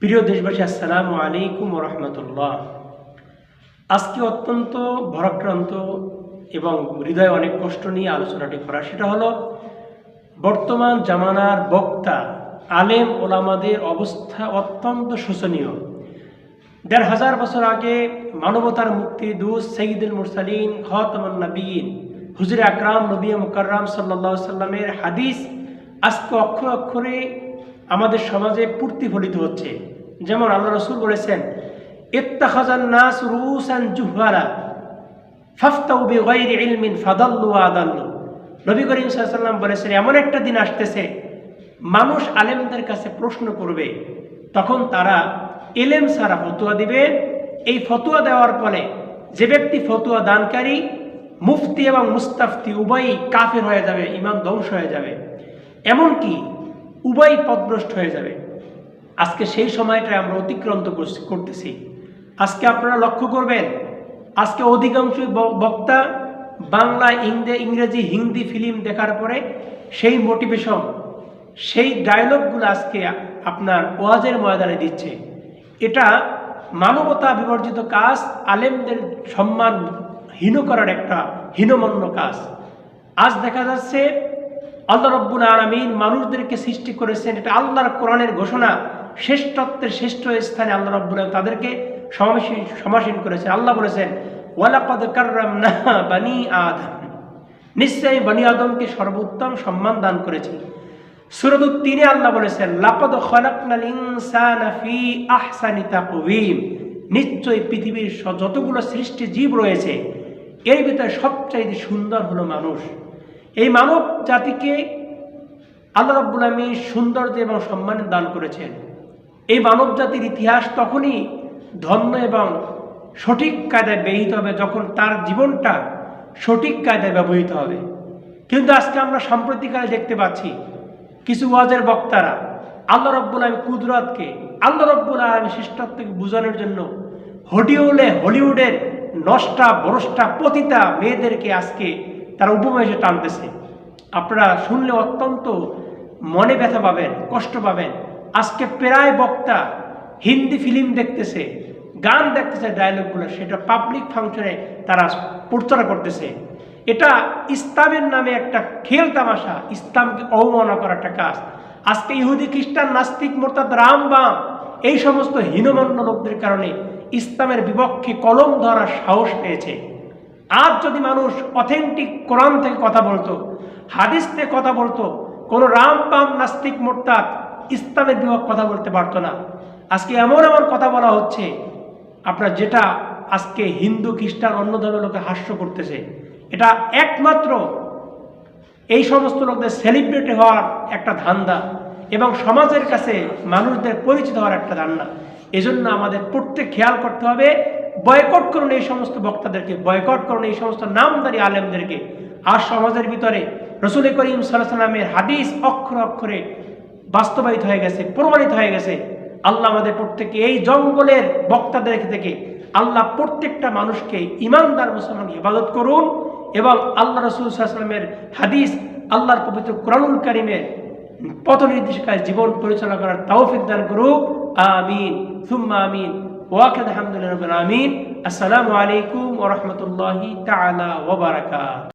প্রিয় দেশবাসী, আসসালামু আলাইকুম আজকে অত্যন্ত ভরাক্রান্ত এবং হৃদয়ে অনেক কষ্ট নিয়ে আলোচনাটি করা। সেটা হলো, বর্তমান জামানার বক্তা, আলেম ওলামাদের অবস্থা অত্যন্ত শোচনীয়। দেড় হাজার বছর আগে মানবতার মুক্তি দুস সঈদুল মুরসালিন খতমান নবীন। হুজুর আকরাম নবী মুকাররাম সাল্লা সাল্লামের হাদিস আজকে অক্ষর অক্ষরে আমাদের সমাজে প্রতিফলিত হচ্ছে। যেমন আল্লাহ রসুল বলেছেন নাস রুসান জুহারা বলেছেন, এমন একটা দিন আসতেছে, মানুষ আলেমদের কাছে প্রশ্ন করবে, তখন তারা এলেম সারা ফতুয়া দিবে। এই ফতুয়া দেওয়ার ফলে যে ব্যক্তি ফতুয়া দানকারী, মুফতি এবং মুস্তাফতি উভয়ই কাফের হয়ে যাবে, ইমাম ধ্বংস হয়ে যাবে। এমনকি উভয় পদভ্রষ্ট হয়ে যাবে। আজকে সেই সময়টা আমরা অতিক্রান্ত করতেছি। আজকে আপনারা লক্ষ্য করবেন, আজকে অধিকাংশ বক্তা বাংলা, ইংরে, ইংরেজি, হিন্দি ফিল্ম দেখার পরে সেই মোটিভেশন, সেই ডায়লগগুলো আজকে আপনার ওয়াজের ময়দানে দিচ্ছে। এটা মানবতা বিবর্জিত কাজ, আলেমদের সম্মান হীন করার একটা হীনমন্য কাজ। আজ দেখা যাচ্ছে, আল্লাহ রব্বুল আলমিন মানুষদেরকে সৃষ্টি করেছেন, এটা আল্লাহর কোরআনের ঘোষণা, শ্রেষ্ঠত্বের শ্রেষ্ঠ স্থানে আল্লাহ রব্বুল আলম তাদেরকে সমাবেশী সমাসীন করেছেন। আল্লাহ বলেছেন, ওয়ালাকাদ কাররামনা বানি আদম। নিশ্চয়ই বানি আদমকে সর্বোত্তম সম্মান দান করেছি। সুরদুত তিনে আল্লাহ বলেছেন, লাকদ খলাকনাল ইনসানা ফি আহসানি নিশ্চয়ই পৃথিবীর যতগুলো সৃষ্টি জীব রয়েছে, এর ভিতরে সবচাইতে সুন্দর হলো মানুষ। এই মানব জাতিকে আল্লাহ রাব্বুল আলামিন সৌন্দর্য এবং সম্মান দান করেছেন। এই মানব জাতির ইতিহাস তখনই ধন্য এবং সঠিক কায়দায় ব্যয়িত হবে যখন তার জীবনটা সঠিক কায়দায় ব্যবহৃত হবে। কিন্তু আজকে আমরা সাম্প্রতিককালে দেখতে পাচ্ছি কিছু ওয়াজের বক্তারা আল্লাহ রব্বুল আলম কুদরতকে, আল্লাহ রব্বুল আলম শ্রেষ্ঠত্বকে বোঝানোর জন্য হলিউডে হলিউডের নষ্টা বরষ্টা পতিতা মেয়েদেরকে আজকে তারা উপমহেশে টানতেছে। আপনারা শুনলে অত্যন্ত মনে ব্যথা পাবেন, কষ্ট পাবেন। আজকে প্রায় বক্তা হিন্দি ফিল্ম দেখতেছে, গান দেখতেছে ডায়লগগুলো সেটা পাবলিক ফাংশনে তারা প্রচার করতেছে। এটা ইসলামের নামে একটা খেল তামাশা, ইসলামকে অবমাননা করা একটা কাজ। আজকে ইহুদি, খ্রিস্টান, নাস্তিক, মোরতাদ, রাম, বাম, এই সমস্ত হীনমন্য লোকদের কারণে ইসলামের বিপক্ষে কলম ধরার সাহস পেয়েছে। আজ যদি মানুষ অথেন্টিক কোরআন থেকে কথা বলতো, হাদিস থেকে কথা বলতো, কোনো রাম, বাম, নাস্তিক, মোরতাদ ইসলামের বিপক্ষে কথা বলতে পারতো না। আজকে এমন এমন কথা বলা হচ্ছে, আপনার যেটা আজকে হিন্দু, খ্রিস্টান, অন্য ধর্মের লোকে হাস্য করতেছে। এটা একমাত্র এই সমস্ত লোকদের সেলিব্রিটি হওয়ার একটা ধান্দা এবং সমাজের কাছে মানুষদের পরিচিত হওয়ার একটা ধান্দা। এজন্য আমাদের প্রত্যেক খেয়াল করতে হবে বয়কট করুন এই সমস্ত বক্তাদেরকে বয়কট করুন এই সমস্ত নামদারি আলেমদেরকে। আর সমাজের ভিতরে রসুল করিম সাল্লামের হাদিস অক্ষর অক্ষরে বাস্তবায়িত হয়ে গেছে, প্রমাণিত হয়ে গেছে। আল্লাহ আমাদের প্রত্যেকে এই জঙ্গলের বক্তাদের থেকে, আল্লাহ প্রত্যেকটা মানুষকে, ইমানদার মুসলমান ইবাদত করুন। এবং আল্লাহ রসুল সাল্লামের হাদিস, আল্লাহর পবিত্র কোরআনুল করিমের পথ নির্দেশিকায় জীবন পরিচালনা করার তাওফিক দান করুক। আমিন। সুম্মা আমিন। ওয়াকেদ আহমদুল্লাহ আমিন আসসালামু আলাইকুম ওরহমতুল্লাহি তালা ওবরাকাত